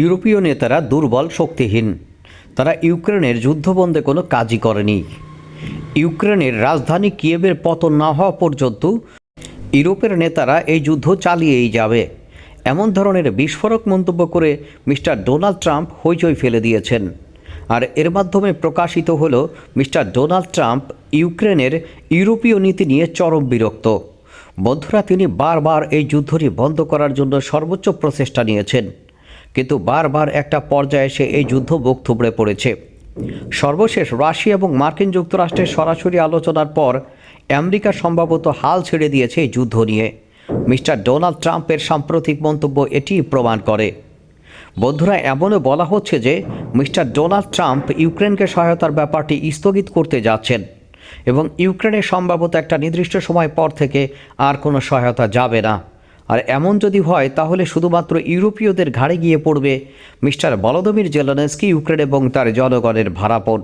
ইউরোপীয় নেতারা দুর্বল, শক্তিহীন। তারা ইউক্রেনের যুদ্ধবন্ধে কোনো কাজই করেনি। ইউক্রেনের রাজধানী কিয়েভের পতন না হওয়া পর্যন্ত ইউরোপের নেতারা এই যুদ্ধ চালিয়েই যাবে। এমন ধরনের বিস্ফোরক মন্তব্য করে মিস্টার ডোনাল্ড ট্রাম্প হইচই ফেলে দিয়েছেন। আর এর মাধ্যমে প্রকাশিত হলো মিস্টার ডোনাল্ড ট্রাম্প ইউক্রেনের ইউরোপীয় নীতি নিয়ে চরম বিরক্ত। বন্ধুরা, তিনি বারবার এই যুদ্ধটি বন্ধ করার জন্য সর্বোচ্চ প্রচেষ্টা নিয়েছেন। কিন্তু বারবার একটা পর্যায়ে এসে এই যুদ্ধ বুক থুবড়ে পড়েছে। সর্বশেষ রাশিয়া এবং মার্কিন যুক্তরাষ্ট্রের সরাসরি আলোচনার পর আমেরিকা সম্ভবত হাল ছেড়ে দিয়েছে এই যুদ্ধ নিয়ে। মিস্টার ডোনাল্ড ট্রাম্পের সাম্প্রতিক মন্তব্য এটি প্রমাণ করে। বন্ধুরা, এমনও বলা হচ্ছে যে মিস্টার ডোনাল্ড ট্রাম্প ইউক্রেনকে সহায়তার ব্যাপারটি স্থগিত করতে যাচ্ছেন এবং ইউক্রেনের সম্ভবত একটা নির্দিষ্ট সময় পর থেকে আর কোনো সহায়তা যাবে না। আর এমন যদি হয়, তাহলে শুধুমাত্র ইউরোপীয়দের ঘাড়ে গিয়ে পড়বে মিস্টার বলদমির জেলনেস্কি, ইউক্রেন এবং তার জনগণের ভাড়াপন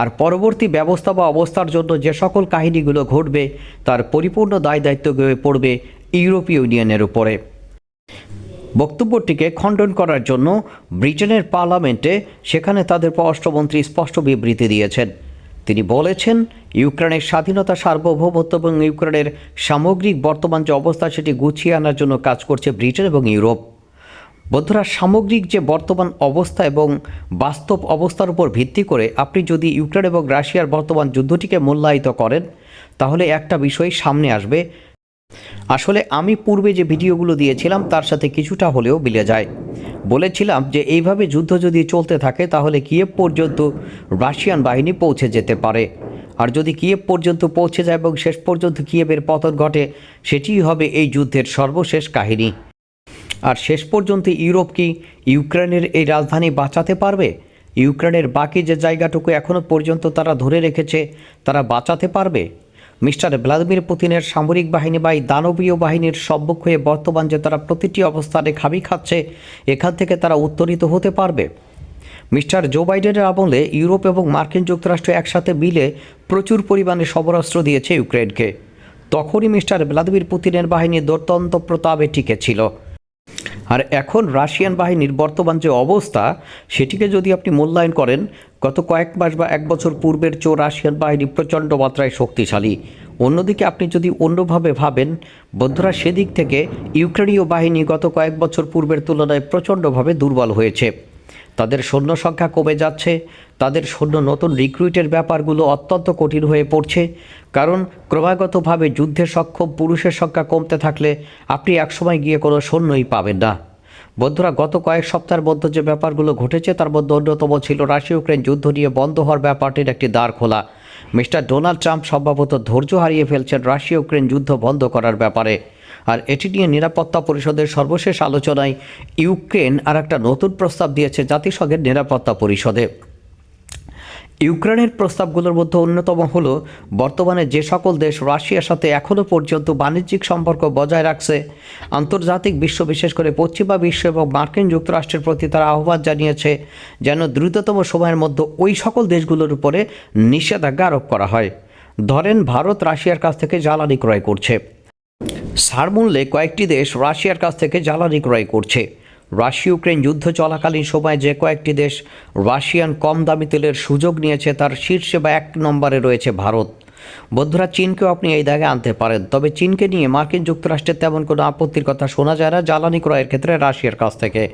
আর পরবর্তী ব্যবস্থা বা অবস্থার জন্য যে সকল কাহিনীগুলো ঘটবে, তার পরিপূর্ণ দায় দায়িত্ব গিয়ে পড়বে ইউরোপীয় ইউনিয়নের উপরে। বক্তব্যটিকে খণ্ডন করার জন্য ব্রিটেনের পার্লামেন্টে সেখানে তাদের পররাষ্ট্রমন্ত্রী স্পষ্ট বিবৃতি দিয়েছেন। তিনি বলেছেন, ইউক্রেনের স্বাধীনতা, সার্বভৌমত্ব এবং ইউক্রেনের সামগ্রিক বর্তমান যে অবস্থা, সেটি গুছিয়ে আনার জন্য কাজ করছে ব্রিটেন এবং ইউরোপ। বন্ধুরা, সামগ্রিক যে বর্তমান অবস্থা এবং বাস্তব অবস্থার উপর ভিত্তি করে আপনি যদি ইউক্রেন এবং রাশিয়ার বর্তমান যুদ্ধটিকে মূল্যায়িত করেন, তাহলে একটা বিষয় সামনে আসবে। আসলে আমি পূর্বে যে ভিডিওগুলো দিয়েছিলাম, তার সাথে কিছুটা হলেও মিলে যায়। বলেছিলাম যে, এইভাবে যুদ্ধ যদি চলতে থাকে, তাহলে কিয়েভ পর্যন্ত রাশিয়ান বাহিনী পৌঁছে যেতে পারে। আর যদি কিয়েভ পর্যন্ত পৌঁছে যায় এবং শেষ পর্যন্ত কিয়েভের পতন ঘটে, সেটিই হবে এই যুদ্ধের সর্বশেষ কাহিনী। আর শেষ পর্যন্ত ইউরোপ কি ইউক্রেনের এই রাজধানী বাঁচাতে পারবে? ইউক্রেনের বাকি যে জায়গাটুকু এখনও পর্যন্ত তারা ধরে রেখেছে, তারা বাঁচাতে পারবে? মিস্টার ভ্লাদিমির পুতিনের সামরিক বাহিনী বা এই দানবীয় বাহিনীর সম্মুখ হয়ে বর্তমান যে তারা প্রতিটি অবস্থানে খাবি খাচ্ছে, এখান থেকে তারা উত্তরিত হতে পারবে। মিস্টার জো বাইডেনের আমলে ইউরোপ এবং মার্কিন যুক্তরাষ্ট্র একসাথে মিলে প্রচুর পরিমাণে সমরাস্ত্র দিয়েছে ইউক্রেনকে। তখনই মিস্টার ভ্লাদিমির পুতিনের বাহিনী দুর্দন্ত প্রতাপে টিকে ছিল। আর এখন রাশিয়ান বাহিনীর বর্তমান যে অবস্থা, সেটিকে যদি আপনি মূল্যায়ন করেন, গত কয়েক মাস বা এক বছর পূর্বের চো রাশিয়ান বাহিনী প্রচণ্ড মাত্রায় শক্তিশালী। অন্যদিকে আপনি যদি অন্যভাবে ভাবেন, বন্ধুরা সেদিক থেকে ইউক্রেনীয় বাহিনী গত কয়েক বছর পূর্বের তুলনায় প্রচণ্ডভাবে দুর্বল হয়েছে। তাদের সৈন্য সংখ্যা কমে যাচ্ছে, তাদের সৈন্য নতুন রিক্রুইটের ব্যাপারগুলো অত্যন্ত কঠিন হয়ে পড়ছে। কারণ ক্রমাগতভাবে যুদ্ধে সক্ষম পুরুষের সংখ্যা কমতে থাকলে আপনি একসময় গিয়ে কোনো সৈন্যই পাবেন না। বন্ধুরা, গত কয়েক সপ্তাহের মধ্যে যে ব্যাপারগুলো ঘটেছে, তার মধ্যে অন্যতম ছিল রাশিয়া ইউক্রেন যুদ্ধ নিয়ে বন্ধ হওয়ার ব্যাপারটির একটি দ্বার খোলা। মিস্টার ডোনাল্ড ট্রাম্প সম্ভবত ধৈর্য হারিয়ে ফেলছেন রাশিয়া ইউক্রেন যুদ্ধ বন্ধ করার ব্যাপারে। আর এটি নিয়ে নিরাপত্তা পরিষদের সর্বশেষ আলোচনায় ইউক্রেন আর একটা নতুন প্রস্তাব দিয়েছে জাতিসংঘের নিরাপত্তা পরিষদে। ইউক্রেনের প্রস্তাবগুলোর মধ্যে অন্যতম হল, বর্তমানে যে সকল দেশ রাশিয়ার সাথে এখনও পর্যন্ত বাণিজ্যিক সম্পর্ক বজায় রাখছে, আন্তর্জাতিক বিশ্ব বিশেষ করে পশ্চিমা বিশ্ব এবং মার্কিন যুক্তরাষ্ট্রের প্রতি তারা আহ্বান জানিয়েছে যেন দ্রুততম সময়ের মধ্যে ওই সকল দেশগুলোর উপরে নিষেধাজ্ঞা আরোপ করা হয়। ধরেন, ভারত রাশিয়ার কাছ থেকে জ্বালানি ক্রয় করছে। সারমূল্যে কয়েকটি দেশ রাশিয়ার কাছ থেকে জ্বালানি ক্রয় করছে। রাশিয়া ইউক্রেন যুদ্ধ চলাকালীন সময়ে যে কয়েকটি দেশ রাশিয়ান কম দামি তেলের সুযোগ নিয়েছে, তার শীর্ষে বা এক নম্বরে রয়েছে ভারত। বন্ধুরা, চীনকেও আপনি এই জায়গায় আনতে পারেন। তবে চীনকে নিয়ে মার্কিন যুক্তরাষ্ট্রের তেমন কোনো আপত্তির কথা শোনা যায় না জ্বালানি ক্রয়ের ক্ষেত্রে রাশিয়ার কাছ থেকে।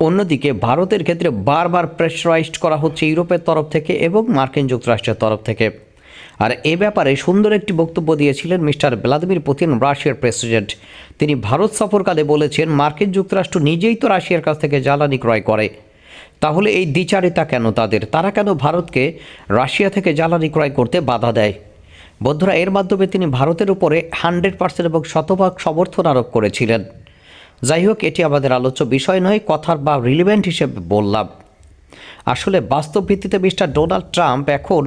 অন্যদিকে ভারতের ক্ষেত্রে বারবার প্রেশারাইজড করা হচ্ছে ইউরোপের তরফ থেকে এবং মার্কিন যুক্তরাষ্ট্রের তরফ থেকে। আর এ ব্যাপারে সুন্দর একটি বক্তব্য দিয়েছিলেন মিস্টার ভ্লাদিমির পুতিন, রাশিয়ার প্রেসিডেন্ট। তিনি ভারত সফরকালে বলেছেন, মার্কিন যুক্তরাষ্ট্র নিজেই তো রাশিয়ার কাছ থেকে জ্বালানি ক্রয় করে। তাহলে এই দ্বিচারিতা কেন তাদের? তারা কেন ভারতকে রাশিয়া থেকে জ্বালানি ক্রয় করতে বাধা দেয়? বন্ধুরা, এর মাধ্যমে তিনি ভারতের উপরে হান্ড্রেড পার্সেন্ট এবং শতভাগ সমর্থন আরোপ করেছিলেন। যাই হোক, এটি আমাদের আলোচ্য বিষয় নয়, কথার বা রিলিভেন্ট হিসেবে বললাম। আসলে বাস্তব ভিত্তিতে মিস্টার ডোনাল্ড ট্রাম্প এখন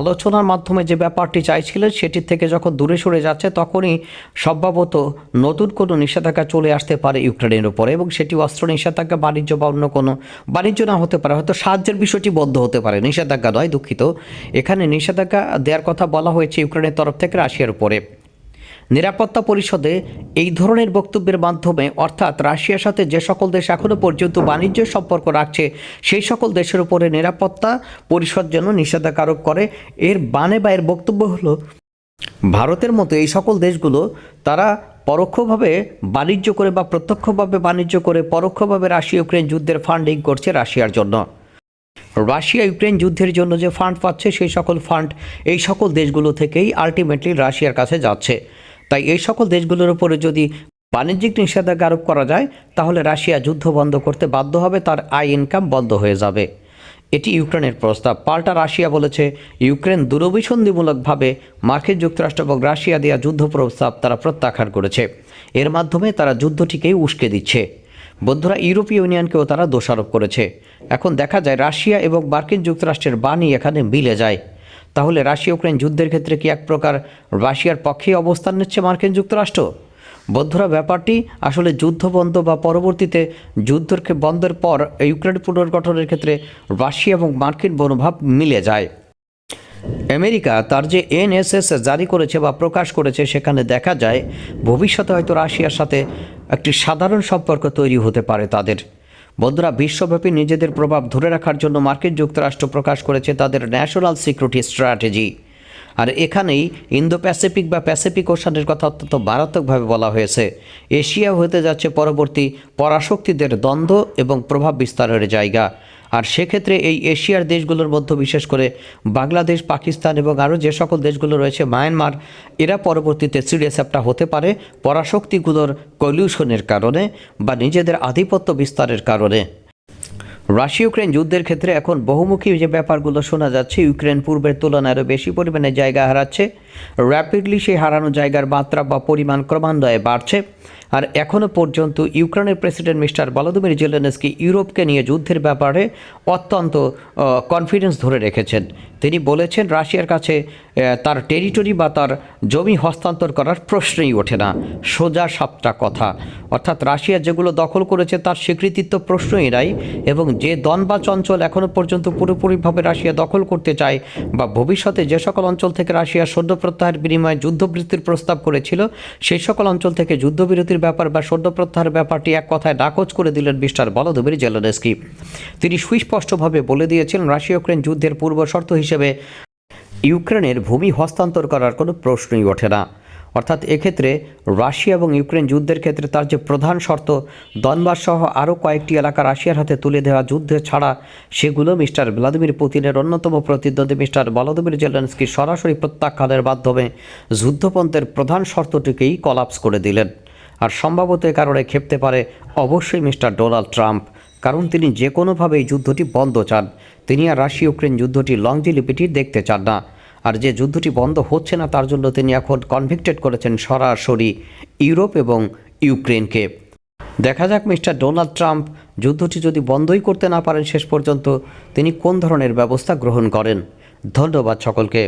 আলোচনার মাধ্যমে যে ব্যাপারটি চাইছিলেন সেটির থেকে যখন দূরে সরে যাচ্ছে, তখনই সম্ভবত নতুন কোনো নিষেধাজ্ঞা চলে আসতে পারে ইউক্রেনের উপরে এবং সেটি অস্ত্র নিষেধাজ্ঞা, বাণিজ্য বা অন্য কোনো বাণিজ্য না হতে পারে, হয়তো সাহায্যের বিষয়টি বন্ধ হতে পারে। নিষেধাজ্ঞা নয়, দুঃখিত। এখানে নিষেধাজ্ঞা দেওয়ার কথা বলা হয়েছে ইউক্রেনের তরফ থেকে রাশিয়ার উপরে। নিরাপত্তা পরিষদে এই ধরনের বক্তব্যের মাধ্যমে, অর্থাৎ রাশিয়ার সাথে যে সকল দেশ এখনও পর্যন্ত বাণিজ্য সম্পর্ক রাখছে, সেই সকল দেশের উপরে নিরাপত্তা পরিষদ যেন নিষেধাজ্ঞা আরোপ করে। এর বানে বা এর বক্তব্য হলো, ভারতের মতো এই সকল দেশগুলো তারা পরোক্ষভাবে বাণিজ্য করে বা প্রত্যক্ষভাবে বাণিজ্য করে, পরোক্ষভাবে রাশিয়া ইউক্রেন যুদ্ধের ফান্ডিং করছে রাশিয়ার জন্য। রাশিয়া ইউক্রেন যুদ্ধের জন্য যে ফান্ড পাচ্ছে, সেই সকল ফান্ড এই সকল দেশগুলো থেকেই আলটিমেটলি রাশিয়ার কাছে যাচ্ছে। তাই এই সকল দেশগুলোর উপরে যদি বাণিজ্যিক নিষেধাজ্ঞা আরোপ করা যায়, তাহলে রাশিয়া যুদ্ধ বন্ধ করতে বাধ্য হবে, তার আয় ইনকাম বন্ধ হয়ে যাবে। এটি ইউক্রেনের প্রস্তাব। পাল্টা রাশিয়া বলেছে, ইউক্রেন দূরভিসন্ধিমূলকভাবে মার্কিন যুক্তরাষ্ট্র এবং রাশিয়া দেওয়া যুদ্ধ প্রস্তাব তারা প্রত্যাখ্যান করেছে। এর মাধ্যমে তারা যুদ্ধটিকেই উস্কে দিচ্ছে। বন্ধুরা, ইউরোপীয় ইউনিয়নকেও তারা দোষারোপ করেছে। এখন দেখা যায়, রাশিয়া এবং মার্কিন যুক্তরাষ্ট্রের বাণী এখানে মিলে যায়। তাহলে রাশিয়া ইউক্রেন যুদ্ধের ক্ষেত্রে কি এক প্রকার রাশিয়ার পক্ষেই অবস্থান নিচ্ছে মার্কিন যুক্তরাষ্ট্র? বন্ধুরা, ব্যাপারটি আসলে যুদ্ধ বন্ধ বা পরবর্তীতে যুদ্ধকে বন্ধের পর ইউক্রেন পুনর্গঠনের ক্ষেত্রে রাশিয়া এবং মার্কিন মনোভাব মিলে যায়। আমেরিকা তার যে এনএসএস জারি করেছে বা প্রকাশ করেছে সেখানে দেখা যায়, ভবিষ্যতে হয়তো রাশিয়ার সাথে একটি সাধারণ সম্পর্ক তৈরি হতে পারে তাদের। বন্ধুরা, বিশ্বব্যাপী নিজেদের প্রভাব ধরে রাখার জন্য মার্কিন যুক্তরাষ্ট্র প্রকাশ করেছে তাদের ন্যাশনাল সিকিউরিটি স্ট্র্যাটেজি। আর এখানেই ইন্দো প্যাসিফিক বা প্যাসিফিক ওশানের কথা অত্যন্ত মারাত্মকভাবে বলা হয়েছে। এশিয়া হতে যাচ্ছে পরবর্তী পরাশক্তিদের দ্বন্দ্ব এবং প্রভাব বিস্তারের জায়গা। আর সেক্ষেত্রে এই এশিয়ার দেশগুলোর মধ্যে, বিশেষ করে বাংলাদেশ, পাকিস্তান এবং আরও যে সকল দেশগুলো রয়েছে, মায়ানমার, এরা পরবর্তীতে সিরিয়াস অ্যাপটা হতে পারে পরাশক্তিগুলোর কলিউশনের কারণে বা নিজেদের আধিপত্য বিস্তারের কারণে। রাশিয়া, ইউক্রেন যুদ্ধের ক্ষেত্রে এখন বহুমুখী যে ব্যাপারগুলো শোনা যাচ্ছে, ইউক্রেন পূর্বের তুলনায় আরও বেশি পরিমাণে জায়গা হারাচ্ছে। র্যাপিডলি সেই হারানো জায়গার মাত্রা বা পরিমাণ ক্রমান্বয়ে বাড়ছে। আর এখনও পর্যন্ত ইউক্রেনের প্রেসিডেন্ট মিস্টার ভলোদিমির জেলেনস্কি ইউরোপকে নিয়ে যুদ্ধের ব্যাপারে অত্যন্ত কনফিডেন্স ধরে রেখেছেন। তিনি বলেছেন, রাশিয়ার কাছে তার টেরিটরি বা তার জমি হস্তান্তর করার প্রশ্নই ওঠে না। সোজা সাপটা কথা। অর্থাৎ রাশিয়া যেগুলো দখল করেছে, তার স্বীকৃতির তো প্রশ্নই নাই এবং যে দনবাচ অঞ্চল এখনও পর্যন্ত পুরোপুরিভাবে রাশিয়া দখল করতে চায় বা ভবিষ্যতে যে সকল অঞ্চল থেকে রাশিয়া সৈন্য প্রত্যাহার বিনিময়ে যুদ্ধবৃত্তির প্রস্তাব করেছিল, সেই সকল অঞ্চল থেকে যুদ্ধবিরতির ব্যাপার বা সদ্য প্রত্যাহার ব্যাপারটি এক কথায় নাকচ করে দিলেন মিস্টার বলদমির জেলেনস্কি। তিনি সুস্পষ্টভাবে বলে দিয়েছেন রাশিয়া ইউক্রেন যুদ্ধের পূর্ব শর্ত হিসেবে ইউক্রেনের ভূমি হস্তান্তর করার কোনো প্রশ্নই ওঠে না। অর্থাৎ এক্ষেত্রে রাশিয়া এবং ইউক্রেন যুদ্ধের ক্ষেত্রে তার যে প্রধান শর্ত দনবাস সহ আরও কয়েকটি এলাকা রাশিয়ার হাতে তুলে দেওয়া যুদ্ধে ছাড়া, সেগুলো মিস্টার ভ্লাদিমির পুতিনের অন্যতম প্রতিদ্বন্দ্বী মিস্টার ভলোদিমির জেলেন্সকি সরাসরি প্রত্যাখ্যানের মাধ্যমে যুদ্ধপন্থের প্রধান শর্তটিকেই কলাপস করে দিলেন। আর সম্ভবত এ কারণে ক্ষেপতে পারে অবশ্যই মিস্টার ডোনাল্ড ট্রাম্প। কারণ তিনি যে কোনোভাবে এই যুদ্ধটি বন্ধ চান, তিনি আর রাশিয়া ইউক্রেন যুদ্ধটি লংজিলিপিটি দেখতে চান না। আর যে যুদ্ধটি বন্ধ হচ্ছে না, তার জন্য তিনি এখন কনভিক্টেড করেছেন সরাসরি ইউরোপ এবং ইউক্রেনকে দেখা যাক মিস্টার ডোনাল্ড ট্রাম্প যুদ্ধটি যদি বন্ধই করতে না পারেন শেষ পর্যন্ত তিনি কোন ধরনের ব্যবস্থা গ্রহণ করেন। ধন্যবাদ সকলকে।